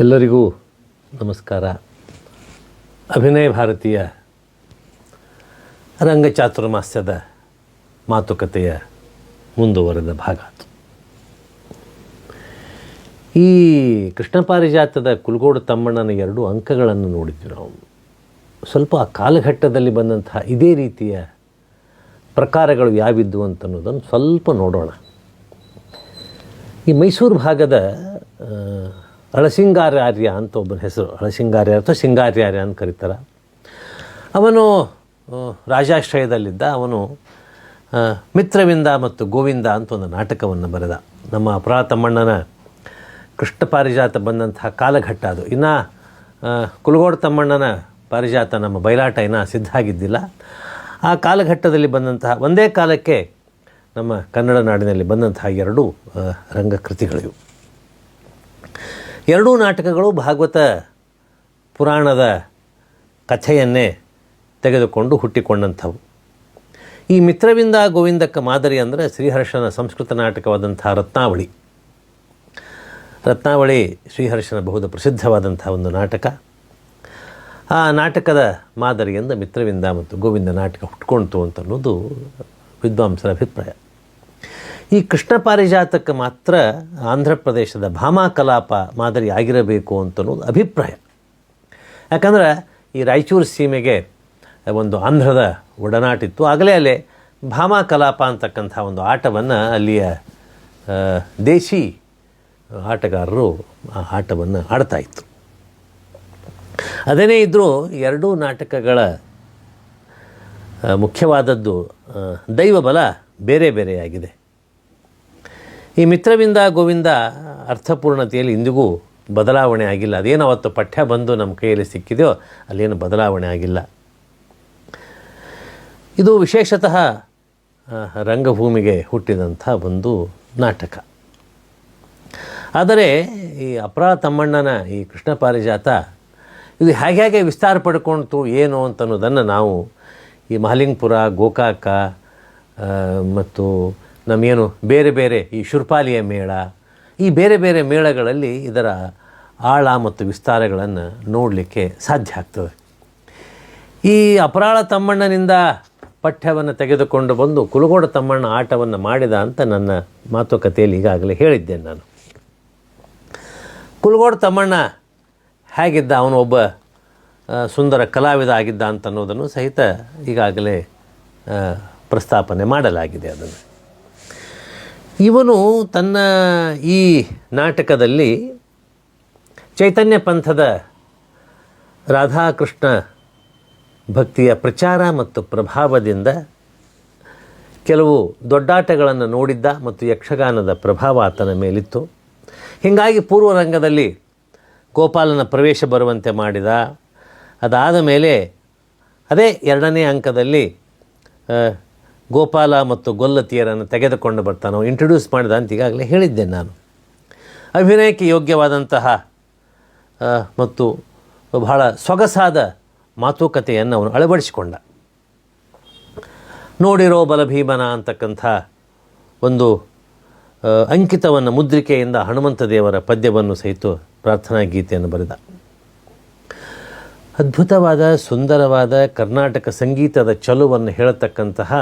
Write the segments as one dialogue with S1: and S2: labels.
S1: ಎಲ್ಲರಿಗೂ ನಮಸ್ಕಾರ. ಅಭಿನಯ ಭಾರತೀಯ ರಂಗಚಾತುರ್ಮಾಸ್ಯದ ಮಾತುಕತೆಯ ಮುಂದುವರೆದ ಭಾಗ. ಈ ಕೃಷ್ಣ ಪಾರಿಜಾತದ ಕುಲಗೋಡು ತಮ್ಮಣ್ಣನ ಎರಡು ಅಂಕಗಳನ್ನು ನೋಡಿದ್ವಿ ನಾವು. ಸ್ವಲ್ಪ ಆ ಕಾಲಘಟ್ಟದಲ್ಲಿ ಬಂದಂತಹ ಇದೇ ರೀತಿಯ ಪ್ರಕಾರಗಳು ಯಾವಿದ್ದು ಅಂತನ್ನೋದನ್ನು ಸ್ವಲ್ಪ ನೋಡೋಣ. ಈ ಮೈಸೂರು ಭಾಗದ ಆ, ಅಳಸಿಂಗಾರ್ಯಾರ್ಯ ಅಂತ ಒಬ್ಬನ ಹೆಸರು. ಅಳಸಿಂಗಾರ್ಯ ಅಥವಾ ಸಿಂಗಾರ್ಯಾರ್ಯ ಅಂತ ಕರೀತಾರೆ. ಅವನು ರಾಜಾಶ್ರಯದಲ್ಲಿದ್ದ ಅವನು ಮಿತ್ರವಿಂದ ಮತ್ತು ಗೋವಿಂದ ಅಂತ ಒಂದು ನಾಟಕವನ್ನು ಬರೆದ. ನಮ್ಮ ಅಪರಾ ತಮ್ಮಣ್ಣನ ಕೃಷ್ಣ ಪಾರಿಜಾತ ಬಂದಂತಹ ಕಾಲಘಟ್ಟ ಅದು. ಇನ್ನು ಕುಲಗೋಡ ತಮ್ಮಣ್ಣನ ಪಾರಿಜಾತ ನಮ್ಮ ಬಯಲಾಟ ಇನ್ನೂ ಸಿದ್ಧ ಆಗಿದ್ದಿಲ್ಲ. ಆ ಕಾಲಘಟ್ಟದಲ್ಲಿ ಬಂದಂತಹ ಒಂದೇ ಕಾಲಕ್ಕೆ ನಮ್ಮ ಕನ್ನಡ ನಾಡಿನಲ್ಲಿ ಬಂದಂತಹ ಎರಡು ರಂಗಕೃತಿಗಳಿವು. ಎರಡೂ ನಾಟಕಗಳು ಭಾಗವತ ಪುರಾಣದ ಕಥೆಯನ್ನೇ ತೆಗೆದುಕೊಂಡು ಹುಟ್ಟಿಕೊಂಡಂಥವು. ಈ ಮಿತ್ರವಿಂದ ಗೋವಿಂದಕ್ಕ ಮಾದರಿ ಅಂದರೆ ಶ್ರೀಹರ್ಷನ ಸಂಸ್ಕೃತ ನಾಟಕವಾದಂಥ ರತ್ನಾವಳಿ. ರತ್ನಾವಳಿ ಶ್ರೀಹರ್ಷನ ಬಹುದ ಪ್ರಸಿದ್ಧವಾದಂಥ ಒಂದು ನಾಟಕ. ಆ ನಾಟಕದ ಮಾದರಿಯಿಂದ ಮಿತ್ರವಿಂದ ಮತ್ತು ಗೋವಿಂದ ನಾಟಕ ಹುಟ್ಕೊಳ್ತು ಅಂತ ಅನ್ನೋದು ವಿದ್ವಾಂಸರ ಅಭಿಪ್ರಾಯ. ಈ ಕೃಷ್ಣ ಪಾರಿಜಾತಕ್ಕೆ ಮಾತ್ರ ಆಂಧ್ರ ಪ್ರದೇಶದ ಭಾಮಾ ಕಲಾಪ ಮಾದರಿ ಆಗಿರಬೇಕು ಅಂತನ್ನೋದು ಅಭಿಪ್ರಾಯ. ಯಾಕಂದ್ರೆ ಈ ರಾಯಚೂರು ಸೀಮೆಗೆ ಒಂದು ಆಂಧ್ರದ ಒಡನಾಟಿತ್ತು. ಆಗಲೇ ಅಲ್ಲೇ ಭಾಮಾ ಕಲಾಪ ಅಂತಕ್ಕಂಥ ಒಂದು ಆಟವನ್ನು ಅಲ್ಲಿಯ ದೇಶಿ ಆಟಗಾರರು ಆ ಆಟವನ್ನು ಆಡ್ತಾ ಇತ್ತು. ಅದೇನೇ ಇದ್ದರೂ ಎರಡೂ ನಾಟಕಗಳ ಮುಖ್ಯವಾದದ್ದು ದೈವಬಲ ಬೇರೆ ಬೇರೆಯಾಗಿದೆ ಈ ಮಿತ್ರವಿಂದ ಗೋವಿಂದ ಅರ್ಥಪೂರ್ಣತೆಯಲ್ಲಿ ಇಂದಿಗೂ ಬದಲಾವಣೆ ಆಗಿಲ್ಲ. ಅದೇನು ಅವತ್ತು ಪಠ್ಯ ಬಂದು ನಮ್ಮ ಕೈಯಲ್ಲಿ ಸಿಕ್ಕಿದೆಯೋ ಅಲ್ಲೇನು ಬದಲಾವಣೆ ಆಗಿಲ್ಲ. ಇದು ವಿಶೇಷತಃ ರಂಗಭೂಮಿಗೆ ಹುಟ್ಟಿದಂಥ ಒಂದು ನಾಟಕ. ಆದರೆ ಈ ಅಪರಾ ತಮ್ಮಣ್ಣನ ಈ ಕೃಷ್ಣ ಪಾರಿಜಾತ ಇದು ಹೇಗೆ ಹೇಗೆ ವಿಸ್ತಾರ ಪಡ್ಕೊಳ್ತು ಏನು ಅಂತ ಅನ್ನೋದನ್ನು ನಾವು ಈ ಮಹಲಿಂಗಪುರ, ಗೋಕಾಕ ಮತ್ತು ನಮ್ಮೇನು ಬೇರೆ ಬೇರೆ ಈ ಶುರ್ಪಾಲಿಯ ಮೇಳ, ಈ ಬೇರೆ ಬೇರೆ ಮೇಳಗಳಲ್ಲಿ ಇದರ ಆಳ ಮತ್ತು ವಿಸ್ತಾರಗಳನ್ನು ನೋಡಲಿಕ್ಕೆ ಸಾಧ್ಯ ಆಗ್ತದೆ. ಈ ಅಪರಾಳ ತಮ್ಮಣ್ಣನಿಂದ ಪಠ್ಯವನ್ನು ತೆಗೆದುಕೊಂಡು ಬಂದು ಕುಲಗೋಡ ತಮ್ಮಣ್ಣ ಆಟವನ್ನು ಮಾಡಿದ ಅಂತ ನನ್ನ ಮಾತುಕತೆಯಲ್ಲಿ ಈಗಾಗಲೇ ಹೇಳಿದ್ದೇನೆ ನಾನು. ಕುಲಗೋಡ ತಮ್ಮಣ್ಣ ಹೇಗಿದ್ದ, ಅವನು ಒಬ್ಬ ಸುಂದರ ಕಲಾವಿದ ಆಗಿದ್ದ ಅಂತ ಅನ್ನೋದನ್ನು ಸಹಿತ ಈಗಾಗಲೇ ಪ್ರಸ್ತಾಪನೆ ಮಾಡಲಾಗಿದೆ ಅದನ್ನು. ಇವನು ತನ್ನ ಈ ನಾಟಕದಲ್ಲಿ ಚೈತನ್ಯ ಪಂಥದ ರಾಧಾಕೃಷ್ಣ ಭಕ್ತಿಯ ಪ್ರಚಾರ ಮತ್ತು ಪ್ರಭಾವದಿಂದ ಕೆಲವು ದೊಡ್ಡಾಟಗಳನ್ನು ನೋಡಿದ್ದ ಮತ್ತು ಯಕ್ಷಗಾನದ ಪ್ರಭಾವ ಆತನ ಮೇಲಿತ್ತು. ಹೀಗಾಗಿ ಪೂರ್ವರಂಗದಲ್ಲಿ ಗೋಪಾಲನ ಪ್ರವೇಶ ಬರುವಂತೆ ಮಾಡಿದ. ಅದಾದ ಮೇಲೆ ಅದೇ ಎರಡನೇ ಅಂಕದಲ್ಲಿ ಗೋಪಾಲ ಮತ್ತು ಗೊಲ್ಲತಿಯರನ್ನು ತೆಗೆದುಕೊಂಡು ಬರ್ತಾನೋ ಇಂಟ್ರೊಡ್ಯೂಸ್ ಮಾಡಿದ ಅಂತ ಈಗಾಗಲೇ ಹೇಳಿದ್ದೆ ನಾನು. ಅಭಿನಯಕ್ಕೆ ಯೋಗ್ಯವಾದಂತಹ ಮತ್ತು ಬಹಳ ಸೊಗಸಾದ ಮಾತುಕತೆಯನ್ನು ಅವನು ಅಳವಡಿಸಿಕೊಂಡ. ನೋಡಿರೋ ಬಲಭೀಮನ ಅಂತಕ್ಕಂಥ ಒಂದು ಅಂಕಿತವನ್ನು ಮುದ್ರಿಕೆಯಿಂದ ಹನುಮಂತ ದೇವರ ಪದ್ಯವನ್ನು ಸಹಿತ ಪ್ರಾರ್ಥನಾ ಗೀತೆಯನ್ನು ಬರೆದ. ಅದ್ಭುತವಾದ, ಸುಂದರವಾದ ಕರ್ನಾಟಕ ಸಂಗೀತದ ಚಲುವನ್ನು ಹೇಳತಕ್ಕಂತಹ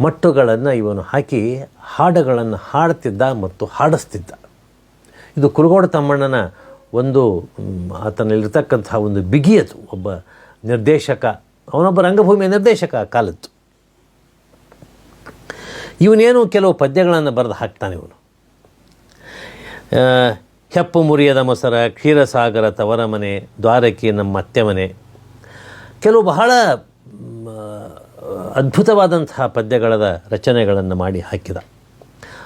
S1: ಮಟ್ಟುಗಳನ್ನು ಇವನು ಹಾಕಿ ಹಾಡುಗಳನ್ನು ಹಾಡ್ತಿದ್ದ ಮತ್ತು ಹಾಡಿಸ್ತಿದ್ದ. ಇದು ಕುರುಗೋಡ ತಮ್ಮಣ್ಣನ ಒಂದು ಆತನಲ್ಲಿರ್ತಕ್ಕಂತಹ ಒಂದು ಬಿಗಿಯದು. ಒಬ್ಬ ನಿರ್ದೇಶಕ, ಅವನೊಬ್ಬ ರಂಗಭೂಮಿಯ ನಿರ್ದೇಶಕ ಕಾಲದ್ದು. ಇವನೇನು ಕೆಲವು ಪದ್ಯಗಳನ್ನು ಬರೆದು ಹಾಕ್ತಾನೆ ಇವನು. ಹೆಪ್ಪು ಮುರಿಯದ ಮೊಸರ, ಕ್ಷೀರಸಾಗರ ತವರ ಮನೆ ದ್ವಾರಕಿ ನಮ್ಮ ಅತ್ತೆ ಮನೆ ಕೆಲವು ಬಹಳ ಅದ್ಭುತವಾದಂತಹ ಪದ್ಯಗಳದ ರಚನೆಗಳನ್ನು ಮಾಡಿ ಹಾಕಿದ.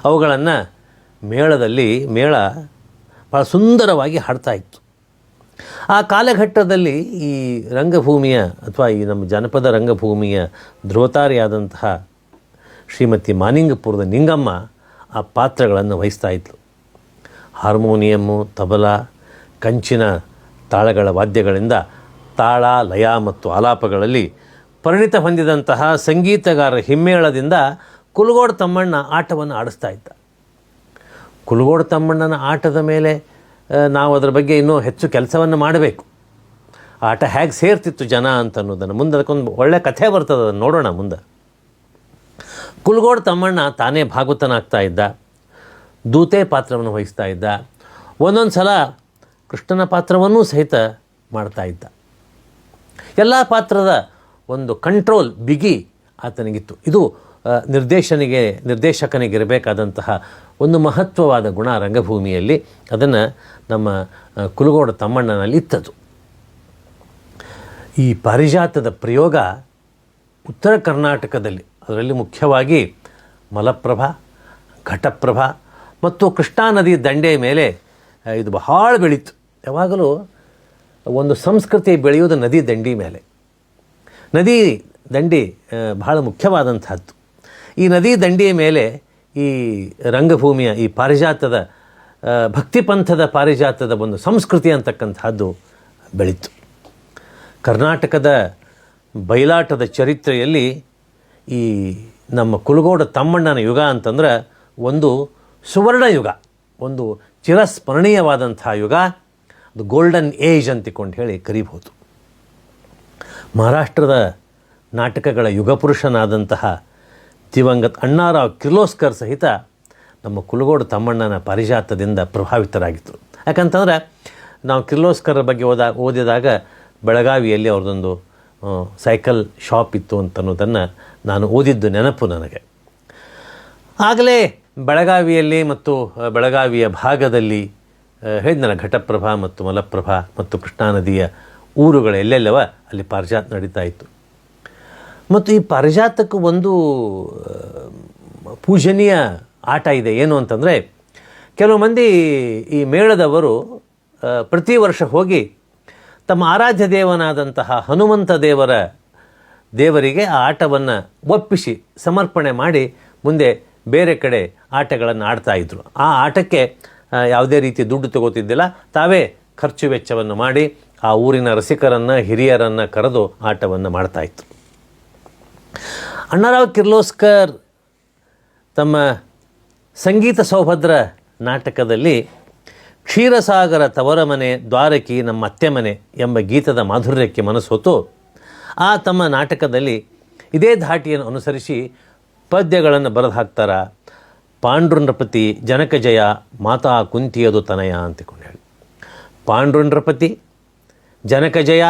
S1: ಅವುಗಳನ್ನು ಮೇಳದಲ್ಲಿ, ಮೇಳ ಭಾಳ ಸುಂದರವಾಗಿ ಹಾಡ್ತಾ ಇತ್ತು. ಆ ಕಾಲಘಟ್ಟದಲ್ಲಿ ಈ ರಂಗಭೂಮಿಯ ಅಥವಾ ಈ ನಮ್ಮ ಜನಪದ ರಂಗಭೂಮಿಯ ಧ್ರುವತಾರಿಯಾದಂತಹ ಶ್ರೀಮತಿ ಮಾನಿಂಗಪುರದ ನಿಂಗಮ್ಮ ಆ ಪಾತ್ರಗಳನ್ನು ವಹಿಸ್ತಾ ಇದ್ಲು. ಹಾರ್ಮೋನಿಯಮ್ಮು, ತಬಲ, ಕಂಚಿನ ತಾಳಗಳ ವಾದ್ಯಗಳಿಂದ ತಾಳ, ಲಯ ಮತ್ತು ಆಲಾಪಗಳಲ್ಲಿ ಪರಿಣಿತ ಹೊಂದಿದಂತಹ ಸಂಗೀತಗಾರ ಹಿಮ್ಮೇಳದಿಂದ ಕುಲಗೋಡು ತಮ್ಮಣ್ಣ ಆಟವನ್ನು ಆಡಿಸ್ತಾ ಇದ್ದ. ಕುಲಗೋಡು ತಮ್ಮಣ್ಣನ ಆಟದ ಮೇಲೆ ನಾವು ಅದರ ಬಗ್ಗೆ ಇನ್ನೂ ಹೆಚ್ಚು ಕೆಲಸವನ್ನು ಮಾಡಬೇಕು. ಆಟ ಹೇಗೆ ಸೇರ್ತಿತ್ತು ಜನ ಅಂತ ಅನ್ನೋದನ್ನು ಮುಂದೆ ಅದಕ್ಕೊಂದು ಒಳ್ಳೆ ಕಥೆ ಬರ್ತದೆ, ಅದನ್ನು ನೋಡೋಣ ಮುಂದೆ. ಕುಲಗೋಡು ತಮ್ಮಣ್ಣ ತಾನೇ ಭಾಗವತನಾಗ್ತಾ ಇದ್ದ. ದೂತೆ ಪಾತ್ರವನ್ನು ವಹಿಸ್ತಾ ಇದ್ದ. ಒಂದೊಂದು ಸಲ ಕೃಷ್ಣನ ಪಾತ್ರವನ್ನೂ ಸಹಿತ ಮಾಡ್ತಾ ಇದ್ದ. ಎಲ್ಲ ಪಾತ್ರದ ಒಂದು ಕಂಟ್ರೋಲ್ ಬಿಗಿ ಆತನಿಗಿತ್ತು. ಇದು ನಿರ್ದೇಶನಿಗೆ, ನಿರ್ದೇಶಕನಿಗಿರಬೇಕಾದಂತಹ ಒಂದು ಮಹತ್ವವಾದ ಗುಣ ರಂಗಭೂಮಿಯಲ್ಲಿ ಅದನ್ನು ನಮ್ಮ ಕುಲಗೋಡ ತಮ್ಮಣ್ಣನಲ್ಲಿ ಇತ್ತದು. ಈ ಪಾರಿಜಾತದ ಪ್ರಯೋಗ ಉತ್ತರ ಕರ್ನಾಟಕದಲ್ಲಿ, ಅದರಲ್ಲಿ ಮುಖ್ಯವಾಗಿ ಮಲಪ್ರಭಾ, ಘಟಪ್ರಭಾ ಮತ್ತು ಕೃಷ್ಣಾ ನದಿ ದಂಡೆಯ ಮೇಲೆ ಇದು ಬಹಳ ಬೆಳೀತು. ಯಾವಾಗಲೂ ಒಂದು ಸಂಸ್ಕೃತಿ ಬೆಳೆಯೋದು ನದಿ ದಂಡಿ ಮೇಲೆ. ನದಿ ದಂಡಿ ಬಹಳ ಮುಖ್ಯವಾದಂಥದ್ದು. ಈ ನದಿ ದಂಡಿಯ ಮೇಲೆ ಈ ರಂಗಭೂಮಿಯ, ಈ ಪಾರಿಜಾತದ ಭಕ್ತಿ ಪಂಥದ ಪಾರಿಜಾತದ ಒಂದು ಸಂಸ್ಕೃತಿ ಅಂತಕ್ಕಂಥದ್ದು ಬೆಳೀತು. ಕರ್ನಾಟಕದ ಬಯಲಾಟದ ಚರಿತ್ರೆಯಲ್ಲಿ ಈ ನಮ್ಮ ಕುಲಗೋಡ ತಮ್ಮಣ್ಣನ ಯುಗ ಅಂತಂದ್ರೆ ಒಂದು ಸುವರ್ಣ ಯುಗ, ಒಂದು ಚಿರಸ್ಮರಣೀಯವಾದಂಥ ಯುಗ, ಅದು ಗೋಲ್ಡನ್ ಏಜ್ ಅಂತಿಕೊಂಡು ಹೇಳಿ ಕರಿಬಹುದು. ಮಹಾರಾಷ್ಟ್ರದ ನಾಟಕಗಳ ಯುಗಪುರುಷನಾದಂತಹ ದಿವಂಗತ ಅಣ್ಣಾರಾವ್ ಕಿರ್ಲೋಸ್ಕರ್ ಸಹಿತ ನಮ್ಮ ಕುಲಗೋಡು ತಮ್ಮಣ್ಣನ ಪಾರಿಜಾತದಿಂದ ಪ್ರಭಾವಿತರಾಗಿದ್ದರು ಯಾಕಂತಂದ್ರೆ ನಾವು ಕಿರ್ಲೋಸ್ಕರ್ ಬಗ್ಗೆ ಓದ, ಓದಿದಾಗ ಬೆಳಗಾವಿಯಲ್ಲಿ ಅವ್ರದ್ದೊಂದು ಸೈಕಲ್ ಶಾಪ್ ಇತ್ತು ಅಂತ ಅನ್ನೋದನ್ನು ನಾನು ಓದಿದ್ದು ನೆನಪು ನನಗೆ. ಆಗಲೇ ಬೆಳಗಾವಿಯಲ್ಲಿ ಮತ್ತು ಬೆಳಗಾವಿಯ ಭಾಗದಲ್ಲಿ ಹೇಳಿದ್ನಲ್ಲ ಘಟಪ್ರಭಾ ಮತ್ತು ಮಲಪ್ರಭಾ ಮತ್ತು ಕೃಷ್ಣಾ ನದಿಯ ಊರುಗಳು ಎಲ್ಲೆಲ್ಲವ ಅಲ್ಲಿ ಪಾರಿಜಾತ ನಡೀತಾ ಇತ್ತು. ಮತ್ತು ಈ ಪಾರಿಜಾತಕ್ಕೆ ಒಂದು ಪೂಜನೀಯ ಆಟ ಇದೆ ಏನು ಅಂತಂದರೆ, ಕೆಲವು ಮಂದಿ ಈ ಮೇಳದವರು ಪ್ರತಿ ವರ್ಷ ಹೋಗಿ ತಮ್ಮ ಆರಾಧ್ಯ ದೇವನಾದಂತಹ ಹನುಮಂತ ದೇವರ ದೇವರಿಗೆ ಆ ಆಟವನ್ನು ಒಪ್ಪಿಸಿ ಸಮರ್ಪಣೆ ಮಾಡಿ ಮುಂದೆ ಬೇರೆ ಕಡೆ ಆಟಗಳನ್ನು ಆಡ್ತಾಯಿದ್ರು ಆ ಆಟಕ್ಕೆ ಯಾವುದೇ ರೀತಿ ದುಡ್ಡು ತಗೋತಿದ್ದಿಲ್ಲ. ತಾವೇ ಖರ್ಚು ವೆಚ್ಚವನ್ನು ಮಾಡಿ ಆ ಊರಿನ ರಸಿಕರನ್ನು, ಹಿರಿಯರನ್ನು ಕರೆದು ಆಟವನ್ನು ಮಾಡ್ತಾಯಿತ್ತು ಅಣ್ಣಾರಾವ್ ಕಿರ್ಲೋಸ್ಕರ್ ತಮ್ಮ ಸಂಗೀತ ಸೌಭದ್ರ ನಾಟಕದಲ್ಲಿ ಕ್ಷೀರಸಾಗರ ತವರ ಮನೆ ದ್ವಾರಕಿ ನಮ್ಮ ಅತ್ತೆ ಮನೆ ಎಂಬ ಗೀತದ ಮಾಧುರ್ಯಕ್ಕೆ ಮನಸ್ಸೋತು ಆ ತಮ್ಮ ನಾಟಕದಲ್ಲಿ ಇದೇ ಧಾಟಿಯನ್ನು ಅನುಸರಿಸಿ ಪದ್ಯಗಳನ್ನು ಬರೆದು ಹಾಕ್ತಾರ ಜನಕ ಜನಕಜಯ ಮಾತಾ ಕುಂತಿಯದು ತನಯ ಅಂತಿಕೊಂಡು ಹೇಳಿ ಪಾಂಡುನೃಪತಿ ಜನಕಜಯ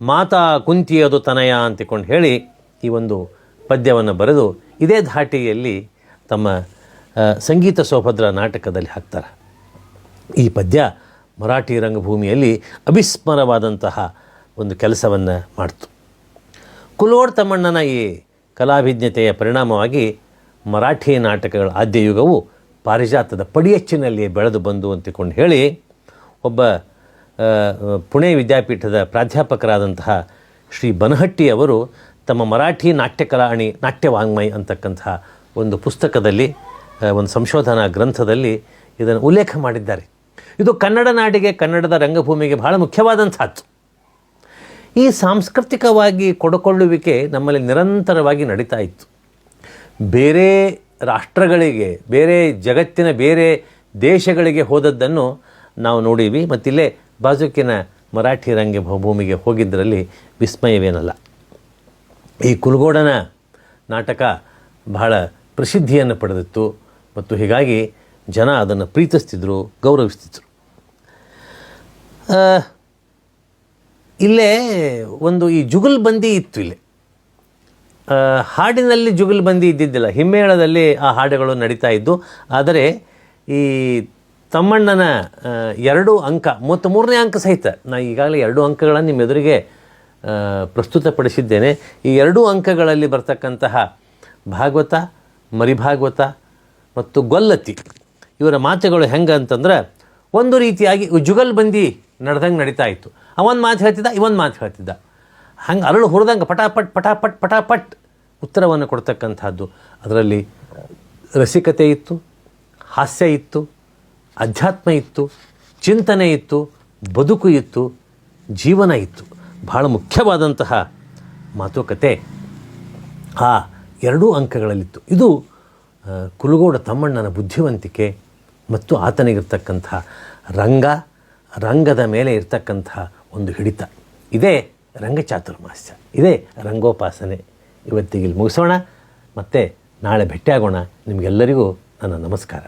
S1: ಮಾತಾ ಕುಂತಿಯದು ತನಯ ಅಂತಿಕೊಂಡು ಹೇಳಿ ಈ ಒಂದು ಪದ್ಯವನ್ನು ಬರೆದು ಇದೇ ಧಾಟಿಯಲ್ಲಿ ತಮ್ಮ ಸಂಗೀತ ಸೌಭದ್ರ ನಾಟಕದಲ್ಲಿ ಹಾಕ್ತಾರೆ. ಈ ಪದ್ಯ ಮರಾಠಿ ರಂಗಭೂಮಿಯಲ್ಲಿ ಅವಿಸ್ಮರವಾದಂತಹ ಒಂದು ಕೆಲಸವನ್ನು ಮಾಡ್ತು. ಕುಲೋಡ್ ತಮ್ಮಣ್ಣನ ಈ ಕಲಾಭಿಜ್ಞತೆಯ ಪರಿಣಾಮವಾಗಿ ಮರಾಠಿ ನಾಟಕಗಳ ಆದ್ಯ ಯುಗವು ಪಾರಿಜಾತದ ಪಡಿಯಚ್ಚಿನಲ್ಲಿ ಬೆಳೆದು ಬಂದು ಅಂತಿಕೊಂಡು ಹೇಳಿ, ಒಬ್ಬ ಪುಣೆ ವಿದ್ಯಾಪೀಠದ ಪ್ರಾಧ್ಯಾಪಕರಾದಂತಹ ಶ್ರೀ ಬನಹಟ್ಟಿ ಅವರು ತಮ್ಮ ಮರಾಠಿ ನಾಟ್ಯಕಲಾಣಿ ನಾಟ್ಯವಾಂಗ್ಮಯ್ ಅಂತಕ್ಕಂತಹ ಒಂದು ಪುಸ್ತಕದಲ್ಲಿ ಒಂದು ಸಂಶೋಧನಾ ಗ್ರಂಥದಲ್ಲಿ ಇದನ್ನು ಉಲ್ಲೇಖ ಮಾಡಿದ್ದಾರೆ. ಇದು ಕನ್ನಡ ನಾಡಿಗೆ, ಕನ್ನಡದ ರಂಗಭೂಮಿಗೆ ಬಹಳ ಮುಖ್ಯವಾದಂಥದ್ದು. ಈ ಸಾಂಸ್ಕೃತಿಕವಾಗಿ ಕೊಡಕೊಳ್ಳುವಿಕೆ ನಮ್ಮಲ್ಲಿ ನಿರಂತರವಾಗಿ ನಡೀತಾ ಇತ್ತು. ಬೇರೆ ರಾಷ್ಟ್ರಗಳಿಗೆ, ಬೇರೆ ಜಗತ್ತಿನ ಬೇರೆ ದೇಶಗಳಿಗೆ ಹೋದದ್ದನ್ನು ನಾವು ನೋಡೀವಿ ಮತ್ತಿಲ್ಲೇ ಬಾಜುಕಿನ ಮರಾಠಿ ರಂಗಭೂಮಿಗೆ ಹೋಗಿದ್ದರಲ್ಲಿ ವಿಸ್ಮಯವೇನಲ್ಲ. ಈ ಕುಲಗೋಡನ ನಾಟಕ ಬಹಳ ಪ್ರಸಿದ್ಧಿಯನ್ನು ಪಡೆದಿತ್ತು ಮತ್ತು ಹೀಗಾಗಿ ಜನ ಅದನ್ನು ಪ್ರೀತಿಸ್ತಿದ್ರು, ಗೌರವಿಸ್ತಿದ್ರು. ಇಲ್ಲೇ ಒಂದು ಈ ಜುಗಲ್ಬಂದಿ ಇತ್ತು ಇಲ್ಲಿ. ಹಾಡಿನಲ್ಲಿ ಜುಗುಲ್ ಜುಗಲ್ಬಂದಿ ಇದ್ದಿದ್ದಿಲ್ಲ. ಹಿಮ್ಮೇಳದಲ್ಲಿ ಆ ಹಾಡುಗಳು ನಡೀತಾ ಇದ್ದು, ಆದರೆ ಈ ತಮ್ಮಣ್ಣನ ಎರಡು ಅಂಕ, ಮೂವತ್ತ್ಮೂರನೇ ಅಂಕ ಸಹಿತ ನಾ ಈಗಾಗಲೇ ಎರಡು ಅಂಕಗಳನ್ನು ನಿಮ್ಮ ಎದುರಿಗೆ ಪ್ರಸ್ತುತಪಡಿಸಿದ್ದೇನೆ. ಈ ಎರಡೂ ಅಂಕಗಳಲ್ಲಿ ಬರ್ತಕ್ಕಂತಹ ಭಾಗವತ, ಮರಿಭಾಗವತ ಮತ್ತು ಗೊಲ್ಲತಿ, ಇವರ ಮಾತುಗಳು ಹೆಂಗೆ ಅಂತಂದ್ರೆ ಒಂದು ರೀತಿಯಾಗಿ ಜುಗಲ್ಬಂದಿ ನಡೆದಂಗೆ ನಡೀತಾ ಇತ್ತು. ಅವೊಂದು ಮಾತು ಹೇಳ್ತಿದ್ದ ಇವೊಂದು ಮಾತು ಹೇಳ್ತಿದ್ದ. ಹಂಗೆ ಅರಳು ಹುರಿದಂಗೆ ಪಟಾಪಟ್ ಪಟಾಪಟ್ ಪಟಾಪಟ್ ಉತ್ತರವನ್ನು ಕೊಡ್ತಕ್ಕಂಥದ್ದು ಅದರಲ್ಲಿ ರಸಿಕತೆ ಇತ್ತು, ಹಾಸ್ಯ ಇತ್ತು ಅಧ್ಯಾತ್ಮ ಇತ್ತು, ಚಿಂತನೆ ಇತ್ತು, ಬದುಕು ಇತ್ತು, ಜೀವನ ಇತ್ತು. ಬಹಳ ಮುಖ್ಯವಾದಂತಹ ಮಾತುಕತೆ ಆ ಎರಡೂ ಅಂಕಗಳಲ್ಲಿತ್ತು. ಇದು ಕುಲುಗೋಡ ತಮ್ಮಣ್ಣನ ಬುದ್ಧಿವಂತಿಕೆ ಮತ್ತು ಆತನಿಗಿರ್ತಕ್ಕಂಥ ರಂಗ, ರಂಗದ ಮೇಲೆ ಇರ್ತಕ್ಕಂತಹ ಒಂದು ಹಿಡಿತ. ಇದೇ ರಂಗಚಾತುರ್ಮಾಸ್ಯ. ಇದೇ ರಂಗೋಪಾಸನೆ. ಇವತ್ತಿಗೆ ಮುಗಿಸೋಣ. ಮತ್ತು ನಾಳೆ ಭೇಟಿಯಾಗೋಣ. ನಿಮಗೆಲ್ಲರಿಗೂ ನನ್ನ ನಮಸ್ಕಾರ.